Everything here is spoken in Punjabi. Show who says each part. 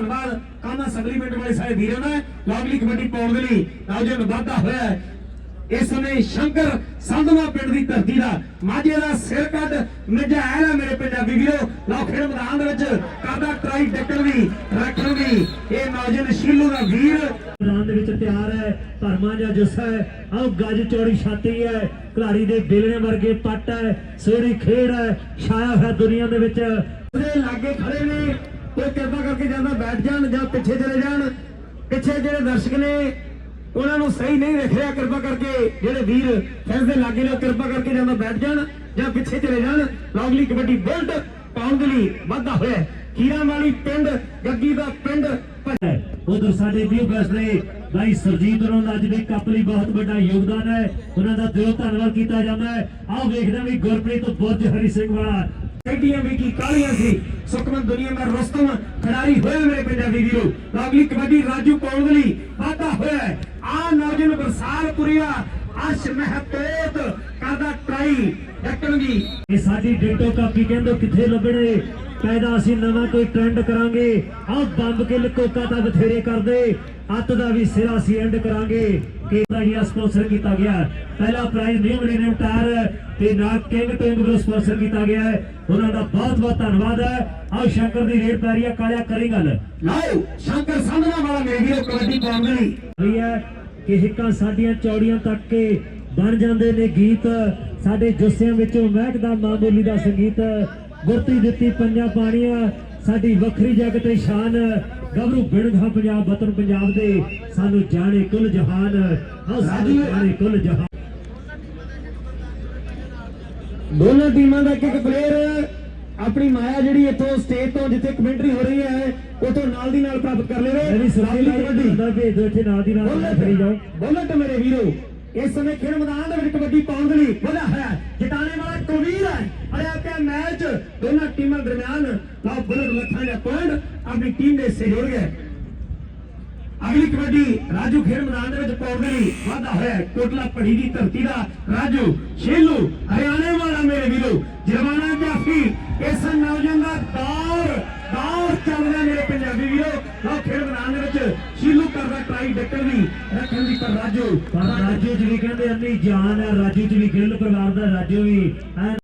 Speaker 1: ਧੰਨਵਾਦ। ਕਾਮਾ ਸਪਲੀਮੈਂਟ ਵਾਲੇ ਸਾਰੇ ਵੀਰਾਂ ਦਾ। ਲਵਲੀ ਕਬੱਡੀ ਪਾਉਣ ਦੇ ਲਈ ਨੌਜਵਾਨ ਵਾਧਾ ਹੋਇਆ ਇਸ ਸਮੇਂ ਸ਼ੰਕਰ ਸੰਧਵਾ ਪਿੰਡ ਦੀ ਧਰਤੀ ਦਾ ਮਾਝੇ ਦਾ ਸਿਰ ਕੱਢ ਨਜਾਇਲ ਹੈ ਮੇਰੇ ਪੰਜਾਬੀ ਵੀਰੋ। ਲਓ ਖੇਡ ਮੈਦਾਨ ਦੇ ਵਿੱਚ ਕਰਦਾ ਟਰਾਈ ਡੱਕਣ ਦੀ, ਰੱਖਣ ਦੀ। ਇਹ ਨੌਜਵਾਨ ਸ਼ੀਲੂ ਦਾ ਵੀਰ।
Speaker 2: ਮੈਦਾਨ ਦੇ ਵਿੱਚ ਤਿਆਰ ਹੈ, ਧਰਮਾ ਜਾਂ ਜੁੱਸਾ ਹੈ। ਆਹ ਗੱਜ ਚੌੜੀ ਛਾਤੀ ਹੈ। ਖਿਲਾੜੀ ਦੇ ਬੇਲਣੇ ਵਰਗੇ ਪੱਟ ਹੈ। ਸੋਹਣੀ ਖੇਡ ਹੈ, ਛਾਇਆ ਹੈ ਦੁਨੀਆ ਦੇ ਵਿੱਚ।
Speaker 1: ਉਹਦੇ ਲਾਗੇ ਖੜੇ ਨੇ। ਕੋਈ ਕਿਰਪਾ ਕਰਕੇ ਜਾਂਦਾ ਬੈਠ ਜਾਣ ਜਾਂ ਪਿੱਛੇ ਚਲੇ ਜਾਣ। ਪਿੱਛੇ ਜਿਹੜੇ ਦਰਸ਼ਕ ਨੇ, ਉਹਨਾਂ ਨੂੰ ਸਹੀ ਨਹੀਂ ਰੱਖ ਰਿਹਾ, ਕਿਰਪਾ ਕਰਕੇ ਜਿਹੜੇ ਵੀਰ ਫੈਸ ਦੇ ਲਾਗੇ ਨੇ ਕਿਰਪਾ ਕਰਕੇ ਜਾਂਦਾ ਬੈਠ ਜਾਣ ਜਾਂ ਪਿੱਛੇ ਚਲੇ ਜਾਣ। ਲੌਗਲੀ ਕਬੱਡੀ ਬੁਲਟ ਪਾਉਣ ਦੇ ਲਈ ਵਾਧਾ ਹੋਇਆ ਹੈ। ਵਾਲੀ ਪਿੰਡ, ਗੱਗੀ ਦਾ ਪਿੰਡ
Speaker 2: ਉਧਰ ਸਾਡੇ ਵੀਰ ਬੈਸ ਨੇ ਭਾਈ ਸਰਜੀਤ ਹੋਰਾਂ ਦਾ ਅੱਜ ਦੇ ਕੱਪ ਲਈ ਬਹੁਤ ਵੱਡਾ ਯੋਗਦਾਨ ਹੈ। ਉਹਨਾਂ ਦਾ ਦਿਲੋਂ ਧੰਨਵਾਦ ਕੀਤਾ ਜਾਂਦਾ ਹੈ। ਆਓ ਵੇਖਦੇ ਹਾਂ ਵੀ ਗੁਰਪ੍ਰੀਤ ਬੁਰਜ, ਹਰੀ ਸਿੰਘ ਵਾਲਾ
Speaker 1: ਐਡੀਆਂ ਵੀ ਕੀ ਕਾਲੀਆਂ ਸੀ ਸੁਖਮਨ ਦੁਨੀਆ ਦਾ ਰੁਸਤਮ ਖਿਡਾਰੀ ਹੋਏ ਮੇਰੇ ਪੰਜਾਬੀ ਵੀਰੋ ਲਵਲੀ ਕਬੱਡੀ ਰਾਜੂ ਕੌਣ ਦੇ ਲਈ ਵਾਧਾ ਹੋਇਆ ਹੈ। ਆ ਨੌਜਵਾਨ ਬਰਸਾਲਪੁਰੀਆ ਅਸ਼ ਮਹਤੋਤ ਕਰਦਾ ਟਰਾਈ ਡੱਕਣ ਦੀ
Speaker 2: ਇਹ ਸਾਡੀ ਡਿਟੋ ਕਾਪੀ ਕਹਿੰਦੇ ਕਿੱਥੇ ਲੱਭਣੇ? ਪੈਦਾ ਅਸੀਂ ਨਵਾਂ ਕੋਈ ਟ੍ਰੈਂਡ ਕਰਾਂਗੇ। ਆਹ ਬੰਬ ਕੇ ਲਕੋਕਾ ਤਾਂ ਬਥੇਰੇ ਕਰਦੇ। ਅੱਤ ਦਾ ਵੀ ਸਿਰਾ ਸੀ ਐਂਡ ਕਰਾਂਗੇ। ਕਿ ਦਾ ਹੀ ਸਪਾਂਸਰ ਕੀਤਾ ਗਿਆ ਪਹਿਲਾ ਪ੍ਰਾਈਜ਼ ਨਿਊ ਮਿਲੇਨੀਅਮ ਟਾਇਰ ਤੇ ਨਾਲ ਕਿੰਗ ਟਿੰਗ ਵੱਲੋਂ ਸਪਾਂਸਰ ਕੀਤਾ ਗਿਆ ਹੈ। ਉਹਨਾਂ ਦਾ ਬਹੁਤ ਬਹੁਤ ਧੰਨਵਾਦ ਹੈ। ਆਓ ਸ਼ੰਕਰ ਦੀ ਰੇਡ ਪੈ ਰਹੀ ਹੈ। ਕਾਲਿਆ ਕਰੀ ਗੱਲ।
Speaker 1: ਲਓ ਸ਼ੰਕਰ ਸੰਧਵਾ ਵਾਲਾ ਮੇਰੇ ਵੀਰੋ ਕਬੱਡੀ ਪਾਉਣ ਦੇ ਲਈ
Speaker 2: ਹੈ ਕਿ ਹਿੱਕਾਂ ਸਾਡੀਆਂ ਚੌੜੀਆਂ ਤੱਕ ਕੇ ਬਣ ਜਾਂਦੇ ਨੇ ਗੀਤ। ਸਾਡੇ ਜੁੱਸਿਆਂ ਵਿੱਚੋਂ ਮਹਿਕਦਾ ਮਾਮੂਲੀ ਦਾ ਸੰਗੀਤ। ਗੁਰਤੀ ਦਿੱਤੀ ਪੰਜਾਂ ਪਾਣੀਆਂ। ਸਾਡੀ ਵੱਖਰੀ ਜਗ ਤੇ ਸ਼ਾਨ। ਗੱਭਰੂ ਬਿਣਗਾ ਪੰਜਾਬ ਵਤਨ ਪੰਜਾਬ ਦੇ। ਸਾਨੂੰ ਜਾਣੇ ਕੁੱਲ ਜਹਾਨ। ਸਾਨੂੰ ਜਾਣੇ ਕੁੱਲ ਜਹਾਨ।
Speaker 1: ਦੋਨਾਂ ਟੀਮਾਂ ਦਾ ਇੱਕ ਇੱਕ ਪਲੇਅਰ ਆਪਣੀ ਮਾਇਆ ਜਿਹੜੀ ਇੱਥੋਂ ਸਟੇਜ ਤੋਂ ਜਿੱਥੇ ਕਮੈਂਟਰੀ ਹੋ ਰਹੀ ਹੈ ਉਥੋਂ ਨਾਲ ਦੀ ਨਾਲ ਪ੍ਰਾਪਤ ਕਰ
Speaker 2: ਮੇਰੀ
Speaker 1: ਲੈਵੇ
Speaker 2: ਸੁਣੀ
Speaker 1: ਕਬੱਡੀ
Speaker 2: ਦਾ ਭੇਜ ਇੱਥੇ ਨਾਲ ਦੀ ਨਾਲ ਫਰੀ ਜਾਓ
Speaker 1: ਬੁਲਟ ਮੇਰੇ ਵੀਰੋ। ਇਸ ਸਮੇਂ ਖੇਡ ਮੈਦਾਨ ਦੇ ਵਿੱਚ ਕਬੱਡੀ ਪਾਉਣ ਦੇ ਲਈ ਵਧਾ ਹੈ। ਜਿਤਾਣੇ ਵਾਲਾ ਕਵੀਰ ਹੈ। ਅੜਿਆ ਪਿਆ ਮੈਚ। ਦੋਨਾਂ ਟੀਮਾਂ ਦਰਮਿਆਨ ਲਓ ਬੁਲਟ ਲੱਖਾਂ ਦਾ ਪੁਆਇੰਟ। ਆਪਣੀ ਟੀਮ ਦੇ ਹਿੱਸੇ ਜੁੜ ਗਿਆ ਅਗਲੀ ਕਬੱਡੀ ਰਾਜੂ ਖੇਡ ਮੈਦਾਨ ਦੇ ਵਿੱਚ ਪਾਉਣ ਦੇ ਲਈ ਵਾਧਾ ਹੋਇਆ ਕੋਟਲਾ ਪੜੀ ਦੀ ਧਰਤੀ ਦਾ ਰਾਜੂ। ਸ਼ੇਲੂ ਹਰਿਆਣੇ ਵਾਲਾ ਮੇਰੇ ਵੀਰੋ। ਜਰਮਾਨਾ ਰਾਜੂ।
Speaker 2: ਪਰ ਰਾਜੂ ਚ ਵੀ ਕਹਿੰਦੇ, ਅੰਨੀ ਜਾਨ ਹੈ, ਰਾਜੂ ਚ ਵੀ ਗਿੱਲ ਪਰਿਵਾਰ ਦਾ, ਰਾਜੂ ਵੀ।